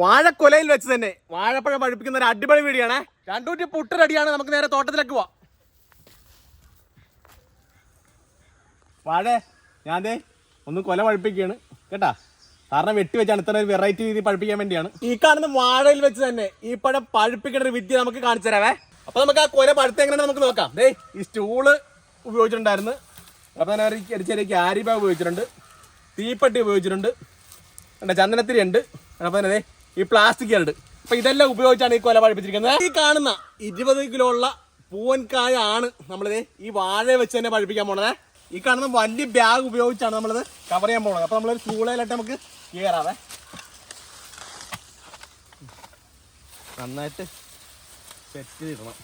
വാഴക്കൊലയിൽ വെച്ച് തന്നെ. വാഴപ്പഴം പഴുപ്പിക്കുന്ന ഒരു അടിപൊളി വീടിയാണ് രണ്ടൂറ്റി പുട്ട് റെഡിയാണ് നമുക്ക് നേരെ തോട്ടത്തിലേക്ക് പോവാം. വാഴ ഞാൻ ദേ ഒന്ന് കൊല പഴുപ്പിക്കുകയാണ്. കേട്ടാ? കാരണം വെട്ടി വെച്ചാണ് ഇത്ര ഒരു വെറൈറ്റി രീതി പഴുപ്പിക്കാൻ വേണ്ടിയാണ്. ഈ കാണുന്ന വാഴയിൽ വെച്ച് തന്നെ ഈ പഴം പഴുപ്പിക്കുന്ന ഒരു വിദ്യ നമുക്ക് കാണിച്ചു തരാവേ. അപ്പൊ നമുക്ക് ആ കൊല പഴുത്ത് എങ്ങനെയാണ് നമുക്ക് നോക്കാം. ദേ ഈ സ്റ്റൂൾ ഉപയോഗിച്ചിട്ടുണ്ടായിരുന്നു. അപ്പൊ തന്നെ ഒരു ചെറിയ ക്യാരി ഉപയോഗിച്ചിട്ടുണ്ട്. തീപ്പെട്ടി ഉപയോഗിച്ചിട്ടുണ്ട്. ചന്ദനത്തിരി ഉണ്ട്. അപ്പൊ തന്നെ ഈ പ്ലാസ്റ്റിക് ഉണ്ട് അപ്പൊ ഇതെല്ലാം ഉപയോഗിച്ചാണ് ഈ കൊല പഴിപ്പിച്ചിരിക്കുന്നത്. ഈ കാണുന്ന ഇരുപത് കിലോ ഉള്ള പൂവൻകായ ആണ് നമ്മളിത് ഈ വാഴ വെച്ച് തന്നെ പഴിപ്പിക്കാൻ പോണത്. ഈ കാണുന്ന വലിയ ബാഗ് ഉപയോഗിച്ചാണ് നമ്മളിത് കവർ ചെയ്യാൻ പോകുന്നത് അപ്പൊ നമ്മളൊരു ചൂളയിലിട്ട് നമുക്ക് കയറാവേ നന്നായിട്ട് സെറ്റ് ചെയ്തിടണം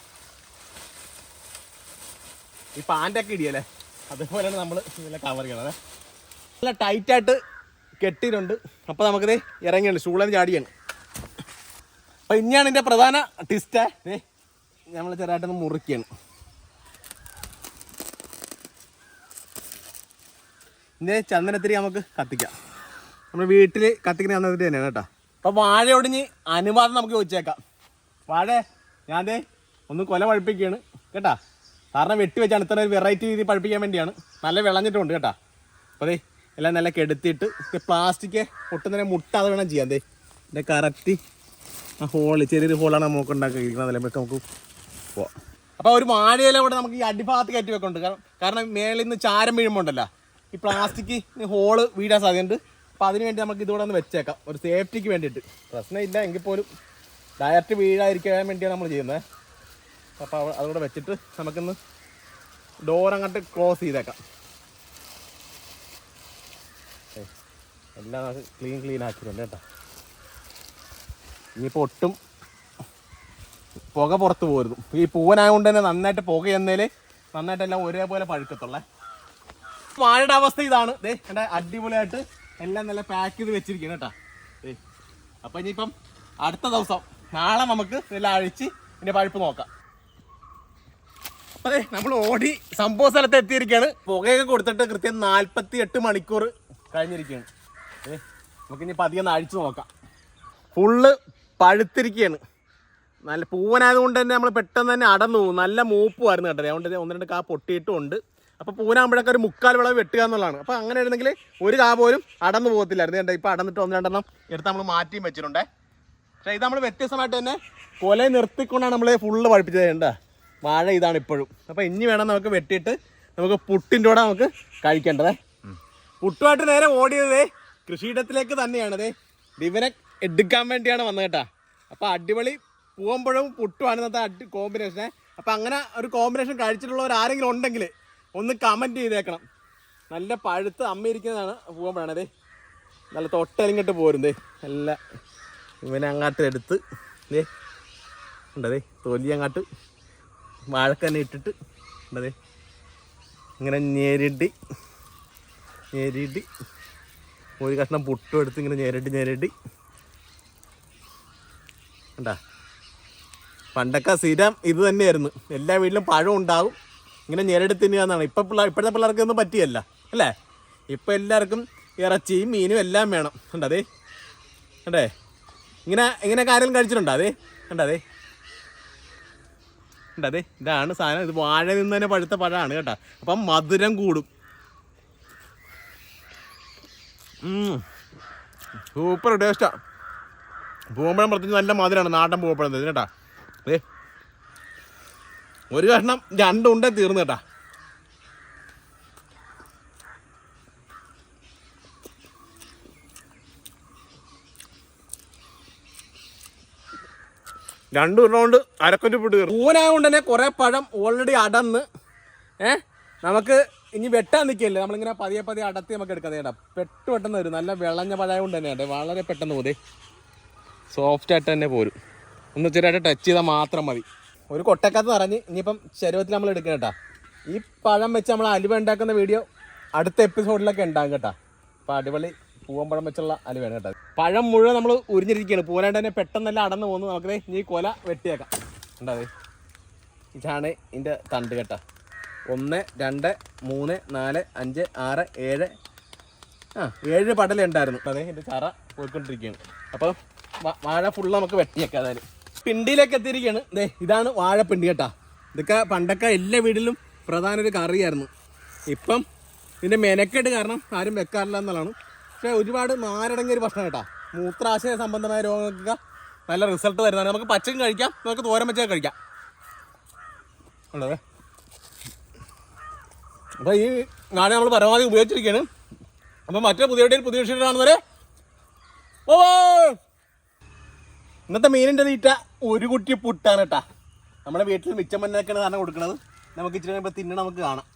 ഈ പാന്റൊക്കെ ഇടിയല്ലേ? അതുപോലെയാണ് നമ്മൾ ഇതിലെ കവർ ചെയ്യണത്. നല്ല ടൈറ്റായിട്ട് കെട്ടിയിട്ടുണ്ട്. അപ്പോൾ നമുക്കിത് ഇറങ്ങിയുണ്ട് ചൂളൻ ചാടിയാണ്. അപ്പോൾ ഇനിയാണ് എന്റെ പ്രധാന ടിസ്റ്റ് നമ്മൾ ചെറുതായിട്ടൊന്ന് മുറിക്കുകയാണ് ഇനി ചന്ദനത്തിരി നമുക്ക് കത്തിക്കാം. നമ്മൾ വീട്ടിൽ കത്തിക്കുന്ന ചന്ദനത്തിരി തന്നെയാണ് കേട്ടോ. അപ്പോൾ വാഴ ഒടിഞ്ഞ് അനുവാദം നമുക്ക് ചോദിച്ചേക്കാം. വാഴ ഞാൻ ഒന്ന് കൊല പഴുപ്പിക്കുകയാണ് കേട്ടാ? കാരണം വെട്ടി വെച്ചാണ് ഇത്ര ഒരു വെറൈറ്റി രീതി പഴുപ്പിക്കാൻ വേണ്ടിയാണ്. നല്ല വിളഞ്ഞിട്ടുണ്ട് കേട്ടാ. അപ്പോൾ ദേ എല്ലാം നല്ല കെടുത്തിയിട്ട് പ്ലാസ്റ്റിക് പൊട്ടുന്നതിനെ മുട്ടാതെ വേണം ചെയ്യാം ദേ. ഇതിന്റെ കറക്റ്റ് ആ ഹോൾ ചെറിയൊരു ഹോളാണ് നമുക്ക് ഉണ്ടാക്കിയിരിക്കുന്നത്. അതിലേക്ക് നമുക്ക് പോവാം. അപ്പോൾ ഒരു വാഴയില കൂടെ നമുക്ക് ഈ അടിഭാഗത്ത് കയറ്റി വെക്കുന്നുണ്ട് കാരണം കാരണം മേളിൽ നിന്ന് ചാരം വീഴുമ്പോൾ ഉണ്ടല്ലോ ഈ പ്ലാസ്റ്റിക് ഹോൾ വീഴാൻ സാധ്യതയുണ്ട്. അപ്പോൾ അതിന് വേണ്ടി നമുക്ക് ഇതുകൂടെ ഒന്ന് വെച്ചേക്കാം. ഒരു സേഫ്റ്റിക്ക് വേണ്ടിയിട്ട്. പ്രശ്നമില്ല. എങ്കിൽ പോലും ഡയറക്റ്റ് വീഴാതിരിക്കാൻ വേണ്ടിയാണ് നമ്മൾ ചെയ്യുന്നത്. അപ്പോൾ അതുകൂടെ വെച്ചിട്ട് നമുക്കൊന്ന് ഡോർ അങ്ങോട്ട് ക്ലോസ് ചെയ്തേക്കാം. എല്ലാം ക്ലീൻ ക്ലീൻ ആക്കിയിട്ടുണ്ട് കേട്ടോ. ഇനിയിപ്പോൾ ഒട്ടും പുക പുറത്ത് പോരുന്നു ഈ പൂവനായതുകൊണ്ട് തന്നെ നന്നായിട്ട് പുക എന്നതിൽ നന്നായിട്ടെല്ലാം ഒരേപോലെ പഴുക്കത്തുള്ളേ. വാഴയുടെ അവസ്ഥ ഇതാണ്. ദേ എന്റെ അടിപൊളിയായിട്ട് എല്ലാം നല്ല പാക്ക് ചെയ്ത് വെച്ചിരിക്കുന്നു കേട്ടോ. ഏ അപ്പം ഇനിയിപ്പം അടുത്ത ദിവസം നാളെ നമുക്ക് എല്ലാം അഴിച്ച് ഇതിന്റെ പഴുപ്പ് നോക്കാം. അതെ നമ്മൾ ഓടി സംഭവ സ്ഥലത്ത് എത്തിയിരിക്കുകയാണ്. പുകയൊക്കെ കൊടുത്തിട്ട് കൃത്യം നാൽപ്പത്തി എട്ട് മണിക്കൂർ കഴിഞ്ഞിരിക്കുകയാണ്. ഏ നമുക്കിനി പതിയെ ഒന്ന് അഴിച്ചു നോക്കാം. ഫുള്ള് പഴുത്തിരിക്കുകയാണ് നല്ല പൂവനായതുകൊണ്ട് തന്നെ നമ്മൾ പെട്ടെന്ന് തന്നെ അടന്നു പോകും. നല്ല മൂപ്പുമായിരുന്നു കേട്ടോ. അതുകൊണ്ട് ഒന്ന് രണ്ട് കാ പൊട്ടിയിട്ടുണ്ട് അപ്പോൾ പൂവനാകുമ്പോഴൊക്കെ ഒരു മുക്കാൽ വിളവ് വെട്ടുക എന്നുള്ളതാണ്. അപ്പോൾ അങ്ങനെ ആയിരുന്നെങ്കിൽ ഒരു കാ പോലും അടന്നു പോകത്തില്ലായിരുന്നു. കേട്ടോ ഇപ്പോൾ അടന്നിട്ട് ഒന്ന് രണ്ടെണ്ണം എടുത്ത് നമ്മൾ മാറ്റിയും വെച്ചിട്ടുണ്ട്. പക്ഷേ ഇത് നമ്മൾ വ്യത്യസ്തമായിട്ട് തന്നെ കൊല നിർത്തിക്കൊണ്ടാണ് നമ്മൾ ഫുള്ള് പഠിപ്പിച്ചത് കേട്ടോ വാഴ ഇതാണ് ഇപ്പോഴും. അപ്പോൾ ഇനി വേണം നമുക്ക് വെട്ടിയിട്ട് നമുക്ക് പുട്ടിന്റെ കൂടെ നമുക്ക് കഴിക്കേണ്ടതേ. പുട്ടുമായിട്ട് നേരെ ഓടിയതേ കൃഷിയിടത്തിലേക്ക് തന്നെയാണതേ ഇവനെ എടുക്കാൻ വേണ്ടിയാണ് വന്നത് കേട്ടാ. അപ്പോൾ അടിപൊളി പൂവമ്പഴവും പുട്ടുമാണ് ഇന്നത്തെ അടി കോമ്പിനേഷനെ അപ്പോൾ അങ്ങനെ ഒരു കോമ്പിനേഷൻ കഴിച്ചിട്ടുള്ളവർ ആരെങ്കിലും ഉണ്ടെങ്കിൽ ഒന്ന് കമന്റ് ചെയ്തേക്കണം. നല്ല പഴുത്ത് അമ്മ ഇരിക്കുന്നതാണ് പൂവമ്പഴാണതേ നല്ല തൊട്ടലിങ്ങിട്ട് പോരും ദേ. നല്ല ഇവനെ അങ്ങോട്ട് എടുത്ത് ദേ. ഉണ്ടതേ തൊലി അങ്ങോട്ട് വാഴക്കന്നെ ഇട്ടിട്ട് ഉണ്ടതേ ഇങ്ങനെ ഞെരടി ഞെരടി. ഒരു കഷ്ണം പുട്ടും എടുത്ത് ഇങ്ങനെ ഞെരടി ഞെരടി. ഉണ്ടാ പണ്ടൊക്കെ സ്ഥിരം ഇത് തന്നെയായിരുന്നു. എല്ലാ വീട്ടിലും പഴം ഉണ്ടാവും. ഇങ്ങനെ ഞെരടി എന്നാണ് ഇപ്പം പിള്ളേർ ഇപ്പോഴത്തെ പിള്ളേർക്കൊന്നും പറ്റിയല്ല. അല്ലേ? ഇപ്പം എല്ലാവർക്കും ഇറച്ചിയും മീനും എല്ലാം വേണം. കണ്ടതേ കണ്ടേ? ഇങ്ങനെ ഇങ്ങനെ കാര്യം കഴിച്ചിട്ടുണ്ടോ? അതെ കണ്ടതേ കണ്ടതേ ഇതാണ് സാധനം. ഇത് വാഴ നിന്ന് തന്നെ പഴുത്ത പഴമാണ് കേട്ടോ. അപ്പം മധുരം കൂടും. സൂപ്പർ ടേസ്റ്റാ. പൂവമ്പഴം പ്രത്യേകിച്ച് നല്ല മധുരമാണ് നാടൻ പൂവപ്പഴം തരുന്നത് കേട്ടാ. ഏ ഒരു കഷ്ണം രണ്ടുണ്ടേ തീർന്നു കേട്ടാ. രണ്ടു റൗണ്ട് അരക്കൊരു പിടി പൂവനായതുകൊണ്ട് തന്നെ കുറേ പഴം ഓൾറെഡി അടന്ന് ഏ നമുക്ക് ഇനി വെട്ടാൻ നിൽക്കില്ലേ നമ്മളിങ്ങനെ പതിയെ പതിയെ അടത്തി നമുക്ക് എടുക്കാം. കേട്ടോ പെട്ട് പെട്ടെന്ന് വരും നല്ല വിളഞ്ഞ പഴം കൊണ്ട് തന്നെയാണ് വളരെ പെട്ടെന്ന് പോതേ സോഫ്റ്റ് ആയിട്ട് തന്നെ പോരും. ഒന്ന് ചെറുതായിട്ട് ടച്ച് ചെയ്താൽ മാത്രം മതി. ഒരു കൊട്ടക്കത്ത് നിറഞ്ഞ് ഇനിയിപ്പം ശരീരത്തിൽ നമ്മൾ എടുക്കണം കേട്ടോ. ഈ പഴം വെച്ച് നമ്മൾ അലുവ ഉണ്ടാക്കുന്ന വീഡിയോ അടുത്ത എപ്പിസോഡിലൊക്കെ ഉണ്ടാകും കേട്ടോ. അപ്പോൾ അടിപൊളി പൂവമ്പഴം വെച്ചുള്ള അലുവയാണ് കേട്ടോ പഴം മുഴുവൻ നമ്മൾ ഉരിഞ്ഞിരിക്കുകയാണ്. പോരാണ്ട് തന്നെ പെട്ടെന്നല്ല അടന്ന് പോകുന്നു. നമുക്ക് ഇനി കൊല വെട്ടിയേക്കാം. ഉണ്ടാവേ ഇതാണ് ഇതിന്റെ തണ്ട് കേട്ടോ. ഒന്ന് രണ്ട് മൂന്ന് നാല് അഞ്ച് ആറ് ഏഴ് ആ ഏഴ് പടലുണ്ടായിരുന്നു അതെ എന്റെ ചറ പോയിക്കൊണ്ടിരിക്കുകയാണ്. അപ്പോൾ വാഴ ഫുള്ള് നമുക്ക് വെട്ടിയേക്കാം അതായത് പിണ്ടിയിലേക്ക് എത്തിയിരിക്കുകയാണ്. ദേ ഇതാണ് വാഴപ്പിണ്ടി കേട്ടാ. ഇതൊക്കെ പണ്ടൊക്കെ എല്ലാ വീട്ടിലും പ്രധാന ഒരു കറിയായിരുന്നു. ഇപ്പം ഇതിന്റെ മെനക്കെട്ട് കാരണം ആരും വെക്കാറില്ല എന്നുള്ളതാണ്. പക്ഷേ ഒരുപാട് നാരടങ്ങിയ ഒരു ഭക്ഷണം കേട്ടാ. മൂത്രാശയ സംബന്ധമായ രോഗങ്ങൾക്ക് നല്ല റിസൾട്ട് വരുന്നതാണ് നമുക്ക് പച്ചക്കും കഴിക്കാം നമുക്ക് തോരൻ വെച്ചൊക്കെ കഴിക്കാം. ഉള്ളത്. അപ്പോൾ ഈ നാളെ നമ്മൾ പരമാവധി ഉപയോഗിച്ചിരിക്കുകയാണ്. അപ്പോൾ മറ്റേ പുതിയ വീട്ടിൽ പുതിയ വിഷയം ഓ ഇന്നത്തെ മീനിന്റെ തീറ്റ ഒരു കുട്ടി പുട്ടാണ് കേട്ടാ നമ്മുടെ വീട്ടിൽ മിച്ചം മണ്ണൊക്കെയാണ് കൊടുക്കുന്നത് നമുക്ക് ഇച്ചിരി കഴിയുമ്പോൾ തിന്നണം നമുക്ക് കാണാം.